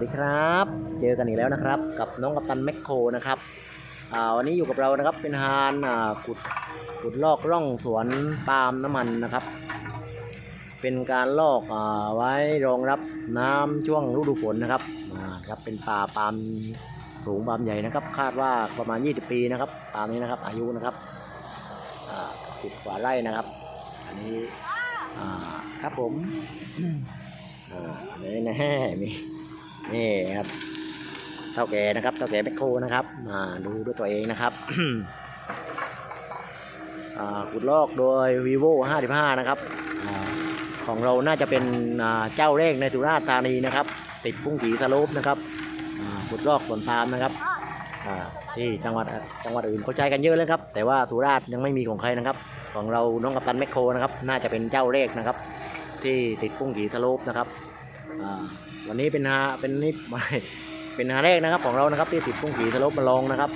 วัสดีครับ เจอกันอีกแล้วนะครับ กับน้องกัปตันแมคโครนะครับวันนี้อยู่กับเรานะครับเป็นฮานขุดขุดลอกร่องสวนปาล์มน้ำมันนะครับ เป็นการลอกอไว้รองรับน้ำช่วงฤดูฝนนะครับอ่ครับเป็นป่าปาล์มสูงปาล์มใหญ่นะครับ คาดว่าประมาณ 20 ปีนะครับปาล์มนี้นะครับอายุนะครับสิบกว่าไร่นะครับ อันนี้ครับผมอ่านี่นะฮะมี นี่ครับเท่าแก่นะครับเท่าแก่แมคโครนะครับมาดูด้วยตัวเองนะครับขุดลอกโดย vivo 55 นะครับอของเราน่าจะเป็นเจ้าแรกในสุราษฎร์ธานีนะครับ ติดพุ่งผีสโลปนะครับขุดลอกสวนปาล์มนะครับที่จังหวัดจังหวัดอื่นเขาใช้กันเยอะเลยครับ แต่ว่าสุราษฎร์ยังไม่มีของใครนะครับ ของเราน้องกัปตันแมคโครนะครับ น่าจะเป็นเจ้าแรกนะครับ ที่ติดพุ่งผีสโลปนะครับ อ่าวันนี้เป็นฮาเป็นนี่เป็นฮาแรกนะครับของเรานะครับที่ติดพุ่งผีสลปมาลองนะครับ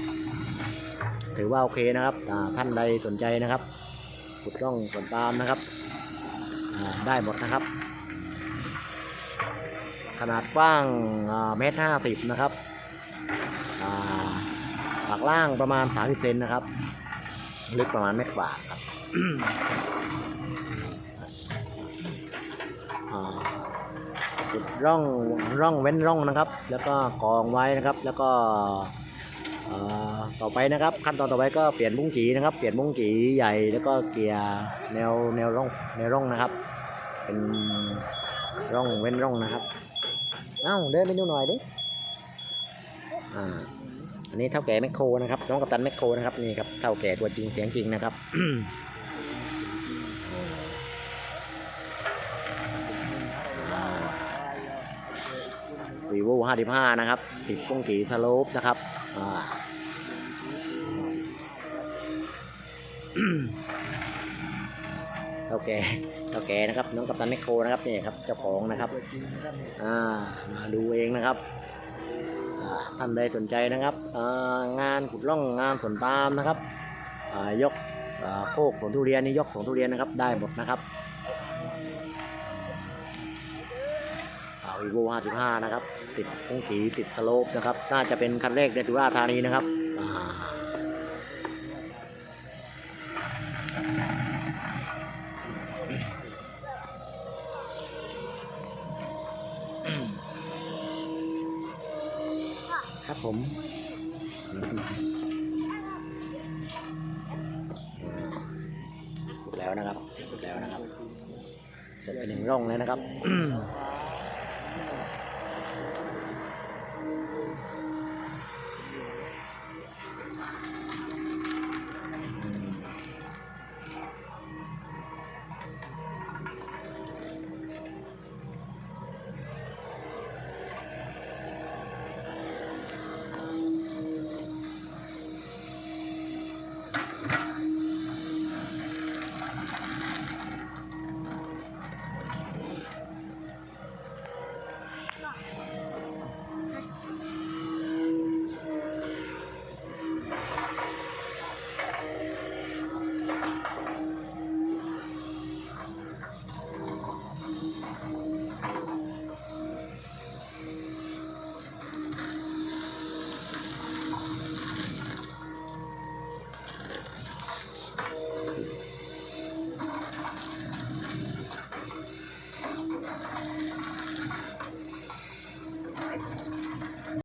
ถือว่าโอเคนะครับอ่าท่านใดสนใจนะครับขุดร่องสวนปาล์มนะครับอ่าได้หมดนะครับ ขนาดกว้างเมตรห้าสิบนะครับอ่าปากล่างประมาณ30เซนนะครับ ลึกประมาณเมตรกว่าครับอ่า ขุดร่องร่องเว้นร่องนะครับ แล้วก็กองไว้นะครับ แล้วก็ต่อไปนะครับ ขั้นตอนต่อไปก็เปลี่ยนบุ้งจีนะครับ เปลี่ยนบุ้งจีใหญ่แล้วก็เกียร์แนวแนวร่องแนวร่องนะครับ เป็นร่องเว้นร่องนะครับเอ้าเดินไปดูหน่อยดิอ่าอันนี้เท่าแก่แมคโครนะครับน้องกัปตันแมคโครนะครับนี่ครับเท่าแก่ตัวจริงเสียงจริงนะครับ 55 นะครับ ติดกุ้งกีสโลปนะครับเท่าแก่เท่าแก่นะครับ น้องกัปตันแมคโครนะครับนี่ครับเจ้าของนะครับอ่ามาดูเองนะครับท่านใดสนใจนะครับงานขุดร่องงานสวนปาล์มนะครับยกโคกสวนทุเรียนนี่ยกสวนทุเรียนนะครับได้หมดนะครับ วีโว55 นะครับติดพุ่งขีติดสโลปนะครับ น่าจะเป็นคันแรกในสุราษฎร์ธานีนะครับครับผมแล้วนะครับแล้วนะครับเสร็จไปหนึ่งร่องแล้วนะครับ Thank you.